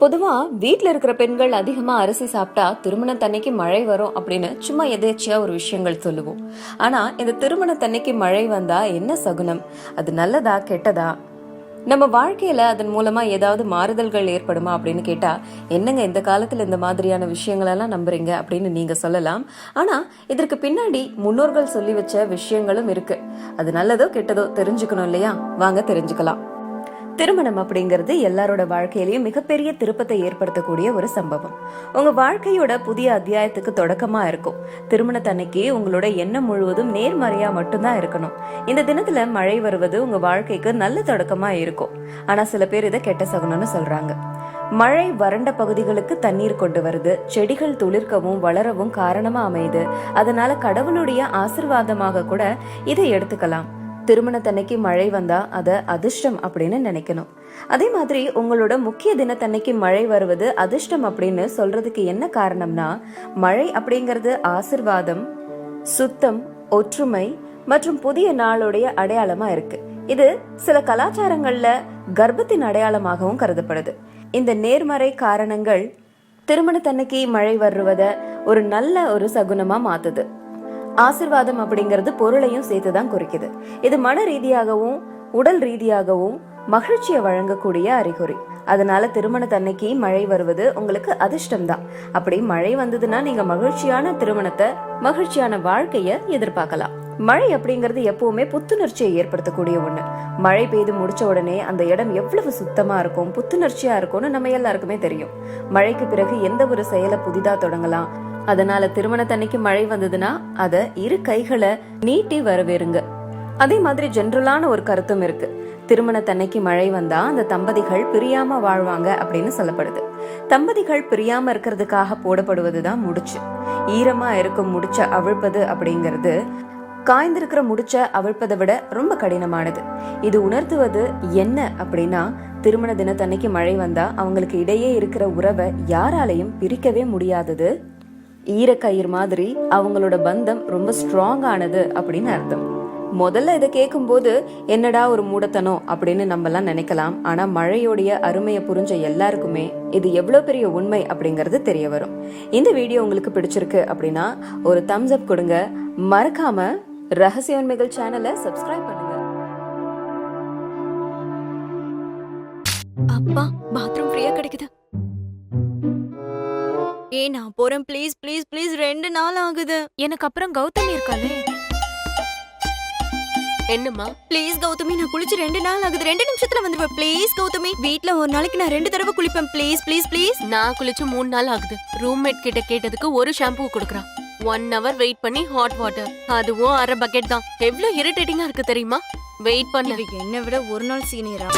பொதுவா வீட்டில் இருக்கிற பெண்கள் அதிகமா அரிசி சாப்பிட்டா திருமணத்தன்னைக்கு மழை வரும் அப்படின்னு சும்மா எதேச்சியா ஒரு விஷயங்கள் சொல்லுவோம். ஆனா இந்த திருமணத்தன்னைக்கு மழை வந்தா என்ன சகுனம்? அது நல்லதா கெட்டதா? நம்ம வாழ்க்கையில அதன் மூலமா ஏதாவது மாறுதல்கள் ஏற்படுமா அப்படின்னு கேட்டா என்னங்க இந்த காலத்துல இந்த மாதிரியான விஷயங்களெல்லாம் நம்புறீங்க அப்படின்னு நீங்க சொல்லலாம். ஆனா இதற்கு பின்னாடி முன்னோர்கள் சொல்லி வச்ச விஷயங்களும் இருக்கு. அது நல்லதோ கெட்டதோ தெரிஞ்சுக்கணும் இல்லையா? வாங்க தெரிஞ்சுக்கலாம். திருமணம் அப்படிங்கிறது எல்லாரோட வாழ்க்கையிலையும் மிகப்பெரிய திருப்பத்தை ஏற்படுத்தக்கூடிய ஒரு சம்பவம். உங்க வாழ்க்கையோட புதிய அத்தியாயத்துக்கு தொடக்கமா இருக்கும். திருமணத்தன்னைக்கு உங்களோட எண்ணம் முழுவதும் நேர்மறையா மட்டும்தான் இருக்கணும். இந்த தினத்துல மழை வருவது உங்க வாழ்க்கைக்கு நல்ல தொடக்கமா இருக்கும். ஆனா சில பேர் இதை கெட்ட சகுனம்னு சொல்றாங்க. மழை வறண்ட பகுதிகளுக்கு தண்ணீர் கொண்டு வருது. செடிகள் துளிர்க்கவும் வளரவும் காரணமா அமையுது. அதனால கடவுளுடைய ஆசிர்வாதமாக கூட இதை எடுத்துக்கலாம். திருமணத்தன்னைக்கு மழை வந்தா அத அதிர்ஷ்டம் அப்படின்னு நினைக்கணும். அதே மாதிரி உங்களோட முக்கிய தினத்தன்னைக்கு மழை வருவது அதிர்ஷ்டம் அப்படின்னு சொல்றதுக்கு என்ன காரணம்னா மழை அப்படிங்கிறது ஆசிர்வாதம் சுத்தம் ஒற்றுமை மற்றும் புதிய நாளுடைய அடையாளமா இருக்கு. இது சில கலாச்சாரங்கள்ல கர்ப்பத்தின் அடையாளமாகவும் கருதப்படுது. இந்த நேர்மறை காரணங்கள் திருமணத்தன்னைக்கு மழை வருவத ஒரு நல்ல ஒரு சகுனமா மாத்துது. ஆசிர்வாதம் அப்படிங்கிறது பொருளையும் சேர்த்து தான் குறிக்குது. இது மன ரீதியாகவும் உடல் ரீதியாகவும் மகிழ்ச்சியை வழங்கக்கூடிய அறிகுறி. அதனால திருமணத்தன்னைக்கு மழை வருவது உங்களுக்கு அதிர்ஷ்டம் தான் அப்படி மழை வந்ததுன்னா நீங்க மகிழ்ச்சியான திருமணத்தை மகிழ்ச்சியான வாழ்க்கைய எதிர்பார்க்கலாம். மழை அப்படிங்கிறது எப்பவுமே புத்துணர்ச்சியை ஏற்படுத்தக்கூடிய ஒண்ணு. மழை பெய்து முடிச்ச உடனே அந்த இடம் எவ்வளவு சுத்தமா இருக்கும் புத்துணர்ச்சியா இருக்கும்னு நம்ம எல்லாருக்குமே தெரியும். மழைக்கு பிறகு எந்த ஒரு செயலை புதிதா தொடங்கலாம். அதனால திருமணத்தன்னைக்கு மழை வந்ததுன்னா அத இரு கைகளை நீட்டி வரவேறுங்க. அதே மாதிரி ஜென்ரலான ஒரு கருத்தும் இருக்கு. திருமணத்தன்னைக்கு மழை வந்தா அந்த தம்பதிகள் பிரியாம வாழ்வாங்க அப்படின்னு சொல்லப்படுது. தம்பதிகள் பிரியாம இருக்கிறதுக்காக போடப்படுவதுதான் முடிச்சு. ஈரமா இருக்கும் முடிச்ச அவிழ்ப்பது அப்படிங்கிறது காய்ந்திருக்கிற முடிச்ச அவிழ்ப்பதை விட ரொம்ப கடினமானது. இது உணர்த்துவது என்ன அப்படின்னா திருமண தினத்தன்னைக்கு மழை வந்தா அவங்களுக்கு இடையே இருக்கிற உறவை யாராலையும் பிரிக்கவே முடியாதது. ஈரக்கயிறு மாதிரி அவங்களோட பந்தம் ரொம்ப ஸ்ட்ராங் ஆனது அப்படின்னு அர்த்தம். முதல்ல இதை கேட்கும்போது என்னடா ஒரு மூடத்தனம்? அப்படின்னு நம்மலாம் நினைக்கலாம். ஆனா மழையோடைய அருமையை புரிஞ்ச எல்லாருக்குமே இது எவ்வளவு பெரிய உண்மை அப்படிங்கறது தெரிய வரும். இந்த வீடியோ உங்களுக்கு பிடிச்சிருக்கு அப்படின்னா ஒரு தம்ஸ் அப் கொடுங்க. மறக்காம ரகசிய உண்மைகள் சேனலை சப்ஸ்கிரைப் பண்ணுங்க. அப்பா பாத்ரூம் ஃப்ரீயா கிடைக்குது. ஏ நான் போறேன். ப்ளீஸ் ப்ளீஸ் ப்ளீஸ் ரெண்டு நாள் ஆகுது. எனக்கு அப்புறம் கௌதமி இருக்காளே. என்னம்மா? ப்ளீஸ் கௌதமி நான் குளிச்சு ரெண்டு நாள் ஆகுது. ரெண்டு நிமிஷத்துல வந்துருவேன். ப்ளீஸ் கௌதமி வீட்ல ஒரு நாளைக்கு நான் ரெண்டு தடவை குளிப்பேன். ப்ளீஸ் ப்ளீஸ் ப்ளீஸ் நான் குளிச்சு மூணு நாள் ஆகுது. ரூம்மேட் கிட்ட கேட்டதுக்கு ஒரு ஷாம்பு கொடுக்குறான். ஒன் ஹவர் வெயிட் பண்ணி ஹாட் வாட்டர் அதுவும் அரை பக்கெட் தான். எவ்வளவு இரிட்டேட்டிங்கா இருக்கு தெரியுமா? வெயிட் பண்ணு. என்னை விட ஒரு நாள் சீனியரா